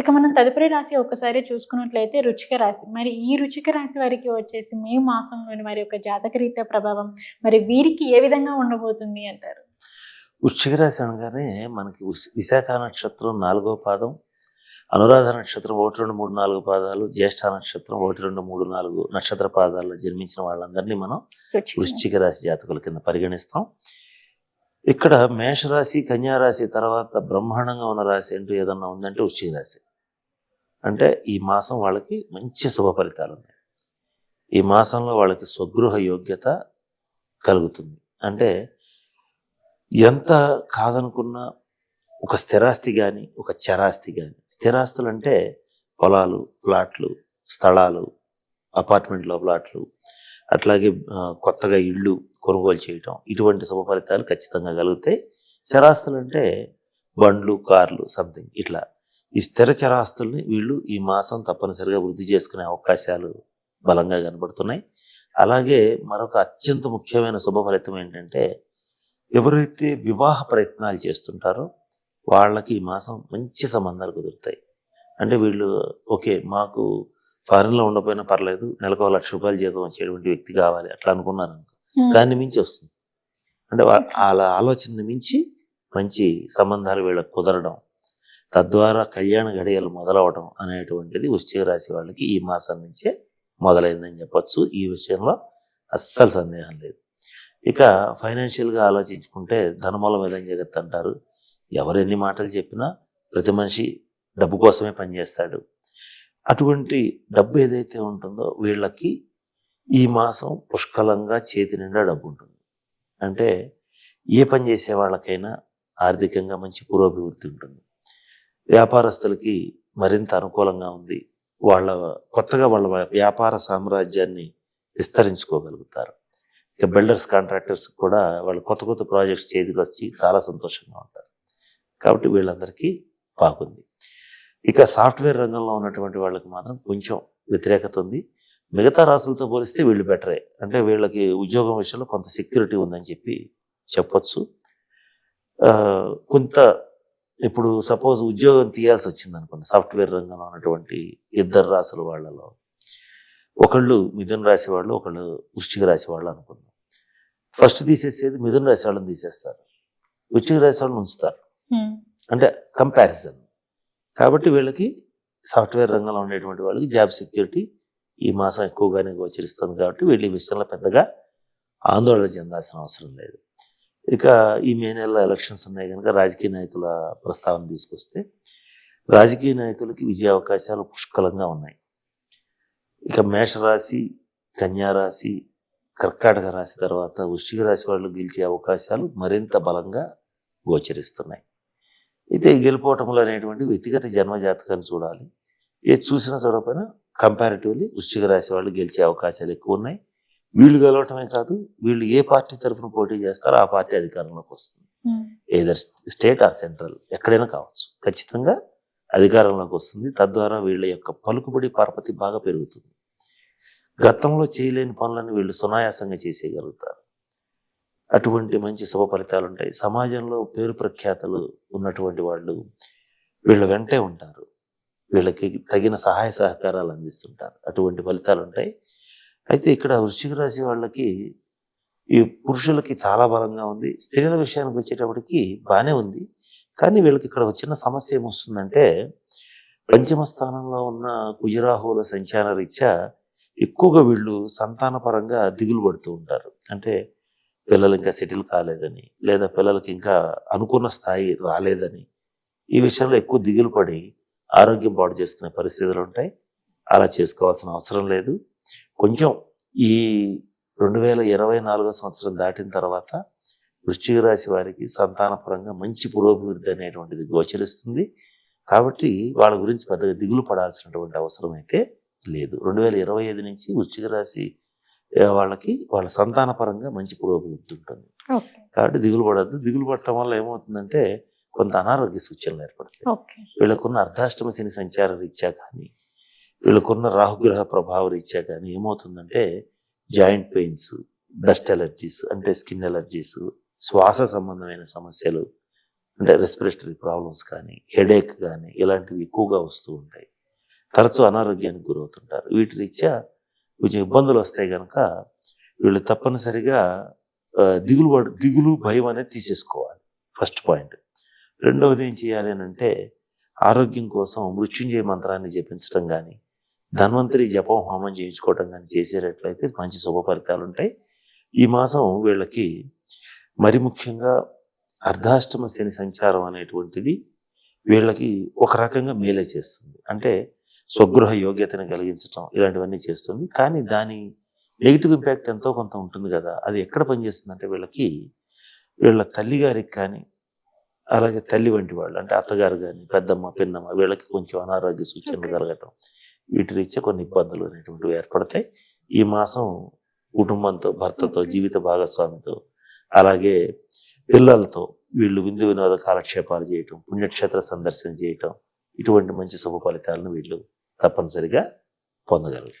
ఇక మనం తదుపరి రాశి ఒకసారి చూసుకున్నట్లయితే రుచిక రాశి. మరి ఈ రుచిక రాశి వారికి వచ్చేసి మే మాసంలోని వారి యొక్క జాతక రీత్యా ప్రభావం మరి వీరికి ఏ విధంగా ఉండబోతుంది అంటారు? వృశ్చిక రాశి అనగానే మనకి విశాఖ నక్షత్రం నాలుగో పాదం అనురాధ నక్షత్రం ఒకటి రెండు మూడు నాలుగు పాదాలు జ్యేష్ఠ నక్షత్రం ఒకటి రెండు మూడు నాలుగు నక్షత్ర పాదాల్లో జన్మించిన వాళ్ళందరినీ మనం వృశ్చిక రాశి జాతకుల కింద పరిగణిస్తాం. ఇక్కడ మేషరాశి కన్యా రాశి తర్వాత బ్రహ్మాండంగా ఉన్న రాశి అంటూ ఏదన్నా ఉందంటే వృశ్చిక రాశి. అంటే ఈ మాసం వాళ్ళకి మంచి శుభ ఫలితాలు ఉన్నాయి. ఈ మాసంలో వాళ్ళకి స్వగృహ యోగ్యత కలుగుతుంది. అంటే ఎంత కాదనుకున్నా ఒక స్థిరాస్తి కానీ ఒక చరాస్తి కానీ స్థిరాస్తులు అంటే పొలాలు ప్లాట్లు స్థలాలు అపార్ట్మెంట్లో ప్లాట్లు అట్లాగే కొత్తగా ఇళ్ళు కొనుగోలు చేయటం ఇటువంటి శుభ ఫలితాలు ఖచ్చితంగా కలుగుతాయి. చరాస్తులు అంటే బండ్లు కార్లు సంథింగ్ ఇట్లా. ఈ స్థిర చరాస్తుల్ని వీళ్ళు ఈ మాసం తప్పనిసరిగా వృద్ధి చేసుకునే అవకాశాలు బలంగా కనబడుతున్నాయి. అలాగే మరొక అత్యంత ముఖ్యమైన శుభ ఫలితం ఏంటంటే ఎవరైతే వివాహ ప్రయత్నాలు చేస్తుంటారో వాళ్ళకి ఈ మాసం మంచి సంబంధాలు కుదురుతాయి. అంటే వీళ్ళు ఓకే మాకు ఫారిన్లో ఉండకపోయినా పర్లేదు నెలకు ఒక లక్ష రూపాయలు జీతం వచ్చేటువంటి వ్యక్తి కావాలి అట్లా అనుకున్నారు అనుకో. దాన్ని మించి వస్తుంది. అంటే వాళ్ళ ఆలోచనని మించి మంచి సంబంధాలు వీళ్ళకి కుదరడం తద్వారా కళ్యాణ గడియలు మొదలవడం అనేటువంటిది వృశ్చిక రాశి వాళ్ళకి ఈ మాసం నుంచే మొదలైందని చెప్పచ్చు. ఈ విషయంలో అస్సలు సందేహం లేదు. ఇక ఫైనాన్షియల్గా ఆలోచించుకుంటే ధనమూలం ఏదని జగత్ అంటారు. ఎవరు ఎన్ని మాటలు చెప్పినా ప్రతి మనిషి డబ్బు కోసమే పనిచేస్తాడు అటువంటి డబ్బు ఏదైతే ఉంటుందో వీళ్ళకి ఈ మాసం పుష్కలంగా చేతి నిండా డబ్బు ఉంటుంది. అంటే ఏ పని చేసే వాళ్ళకైనా ఆర్థికంగా మంచి పురోభివృద్ధి ఉంటుంది. వ్యాపారస్తులకి మరింత అనుకూలంగా ఉంది. వాళ్ళ కొత్తగా వాళ్ళ వ్యాపార సామ్రాజ్యాన్ని విస్తరించుకోగలుగుతారు. ఇక బిల్డర్స్ కాంట్రాక్టర్స్ కూడా వాళ్ళు కొత్త కొత్త ప్రాజెక్ట్స్ చేతికి వచ్చి చాలా సంతోషంగా ఉంటారు. కాబట్టి వీళ్ళందరికీ బాగుంది. ఇక సాఫ్ట్వేర్ రంగంలో ఉన్నటువంటి వాళ్ళకి మాత్రం కొంచెం వ్యతిరేకత ఉంది. మిగతా రాసులతో పోలిస్తే వీళ్ళు బెటరే. అంటే వీళ్ళకి ఉద్యోగం విషయంలో కొంత సెక్యూరిటీ ఉందని చెప్పి చెప్పొచ్చు. కొంత ఇప్పుడు సపోజ్ ఉద్యోగం తీయాల్సి వచ్చింది అనుకోండి సాఫ్ట్వేర్ రంగంలో ఉన్నటువంటి ఇద్దరు రాసుల వాళ్ళలో ఒకళ్ళు మిథున రాశి వాళ్ళు ఒకళ్ళు వృశ్చిక రాశి వాళ్ళు అనుకున్నాం ఫస్ట్ తీసేసేది మిథున రాశి వాళ్ళని తీసేస్తారు. వృశ్చిక రాశి వాళ్ళని ఉంచుతారు. అంటే కంపారిజన్. కాబట్టి వీళ్ళకి సాఫ్ట్వేర్ రంగంలో ఉండేటువంటి వాళ్ళకి జాబ్ సెక్యూరిటీ ఈ మాసం ఎక్కువగానే గోచరిస్తుంది కాబట్టి వీళ్ళు ఈ విషయంలో పెద్దగా ఆందోళన చెందాల్సిన అవసరం లేదు. ఇక ఈ మే నెలలో ఎలక్షన్స్ ఉన్నాయి కనుక రాజకీయ నాయకుల ప్రస్తావన తీసుకొస్తే రాజకీయ నాయకులకి విజయ అవకాశాలు పుష్కలంగా ఉన్నాయి. ఇక మేషరాశి కన్యా రాశి కర్కాటక రాశి తర్వాత వృశ్చిక రాశి వాళ్ళు గెలిచే అవకాశాలు మరింత బలంగా గోచరిస్తున్నాయి. అయితే గెలుపోవటంలో అనేటువంటి వ్యక్తిగత జన్మజాతకాన్ని చూడాలి. ఏది చూసినా చూడకపోయినా కంపారిటివ్లీ వృశ్చిక రాశి వాళ్ళు గెలిచే అవకాశాలు ఎక్కువ ఉన్నాయి. వీళ్ళు గెలవటమే కాదు వీళ్ళు ఏ పార్టీ తరఫున పోటీ చేస్తారో ఆ పార్టీ అధికారంలోకి వస్తుంది. ఏదర్ స్టేట్ ఆర్ సెంట్రల్ ఎక్కడైనా కావచ్చు. ఖచ్చితంగా అధికారంలోకి వస్తుంది. తద్వారా వీళ్ళ యొక్క పలుకుబడి పరపతి బాగా పెరుగుతుంది. గతంలో చేయలేని పనులను వీళ్ళు సునాయాసంగా చేసేయగలుగుతారు. అటువంటి మంచి శుభ ఫలితాలు ఉంటాయి. సమాజంలో పేరు ప్రఖ్యాతలు ఉన్నటువంటి వాళ్ళు వీళ్ళ వెంటే ఉంటారు. వీళ్ళకి తగిన సహాయ సహకారాలు అందిస్తుంటారు. అటువంటి ఫలితాలు ఉంటాయి. అయితే ఇక్కడ వృశ్చిక రాశి వాళ్ళకి ఈ పురుషులకి చాలా బలంగా ఉంది. స్త్రీల విషయానికి వచ్చేటప్పటికి బాగానే ఉంది. కానీ వీళ్ళకి ఇక్కడ ఒక చిన్న సమస్య ఏమొస్తుందంటే పంచమ స్థానంలో ఉన్న కుజరాహువుల సంచార రీత్యా ఎక్కువగా వీళ్ళు సంతానపరంగా దిగులు పడుతూ ఉంటారు. అంటే పిల్లలు ఇంకా సెటిల్ కాలేదని లేదా పిల్లలకి ఇంకా అనుకున్న స్థాయి రాలేదని ఈ విషయంలో ఎక్కువ దిగులు పడి ఆరోగ్యం పాడు చేసుకునే పరిస్థితులు ఉంటాయి. అలా చేసుకోవాల్సిన అవసరం లేదు. కొంచెం ఈ రెండు వేల ఇరవై నాలుగో సంవత్సరం దాటిన తర్వాత వృశ్చిక రాశి వారికి సంతానపరంగా మంచి పురోభివృద్ధి అనేటువంటిది గోచరిస్తుంది. కాబట్టి వాళ్ళ గురించి పెద్దగా దిగులు పడాల్సినటువంటి అవసరం అయితే లేదు. రెండు వేల ఇరవై ఐదు నుంచి వృశ్చిక రాశి వాళ్ళకి వాళ్ళ సంతానపరంగా మంచి పురోభివృద్ధి ఉంటుంది. కాబట్టి దిగులు పడద్దు. దిగులు పడటం వల్ల ఏమవుతుందంటే కొంత అనారోగ్య సూచనలు ఏర్పడతాయి. వీళ్ళకున్న అర్ధాష్టమ శని సంచార రీత్యా కానీ వీళ్ళకున్న రాహుగ్రహ ప్రభావ రీత్యా కానీ ఏమవుతుందంటే జాయింట్ పెయిన్స్ డస్ట్ ఎలర్జీస్ అంటే స్కిన్ ఎలర్జీస్ శ్వాస సంబంధమైన సమస్యలు అంటే రెస్పిరేటరీ ప్రాబ్లమ్స్ కానీ హెడేక్ కానీ ఇలాంటివి ఎక్కువగా వస్తూ ఉంటాయి. తరచూ అనారోగ్యానికి గురవుతుంటారు. వీటి రీత్యా కొంచెం ఇబ్బందులు వస్తాయి కనుక వీళ్ళు తప్పనిసరిగా దిగులు పడు దిగులు భయం అనేది తీసేసుకోవాలి. First point. రెండవది ఏం చేయాలి అని అంటే ఆరోగ్యం కోసం మృత్యుంజయ మంత్రాన్ని జపించడం కానీ ధన్వంతరి జపం హోమం చేయించుకోవటం కానీ చేసేటట్లయితే మంచి శుభ ఫలితాలు ఉంటాయి. ఈ మాసం వీళ్ళకి మరి ముఖ్యంగా అర్ధాష్టమ శని సంచారం అనేటువంటిది వీళ్ళకి ఒక రకంగా మేలే చేస్తుంది. అంటే స్వగృహ యోగ్యతను కలిగించటం ఇలాంటివన్నీ చేస్తుంది. కానీ దాని నెగిటివ్ ఇంపాక్ట్ ఎంతో కొంత ఉంటుంది కదా అది ఎక్కడ పనిచేస్తుంది అంటే వీళ్ళకి వీళ్ళ తల్లి గారికి కానీ అలాగే తల్లి వంటి వాళ్ళు అంటే అత్తగారు కానీ పెద్దమ్మ పిన్నమ్మ వీళ్ళకి కొంచెం అనారోగ్య సూచనలు. కలగటం వీటి రీత్యా కొన్ని ఇబ్బందులు అనేటువంటివి ఏర్పడతాయి. ఈ మాసం కుటుంబంతో భర్తతో జీవిత భాగస్వామితో అలాగే పిల్లలతో వీళ్ళు విందు వినోద కాలక్షేపాలు చేయటం పుణ్యక్షేత్ర సందర్శన చేయటం ఇటువంటి మంచి శుభ ఫలితాలను వీళ్ళు తప్పనిసరిగా పొందగలుగుతారు.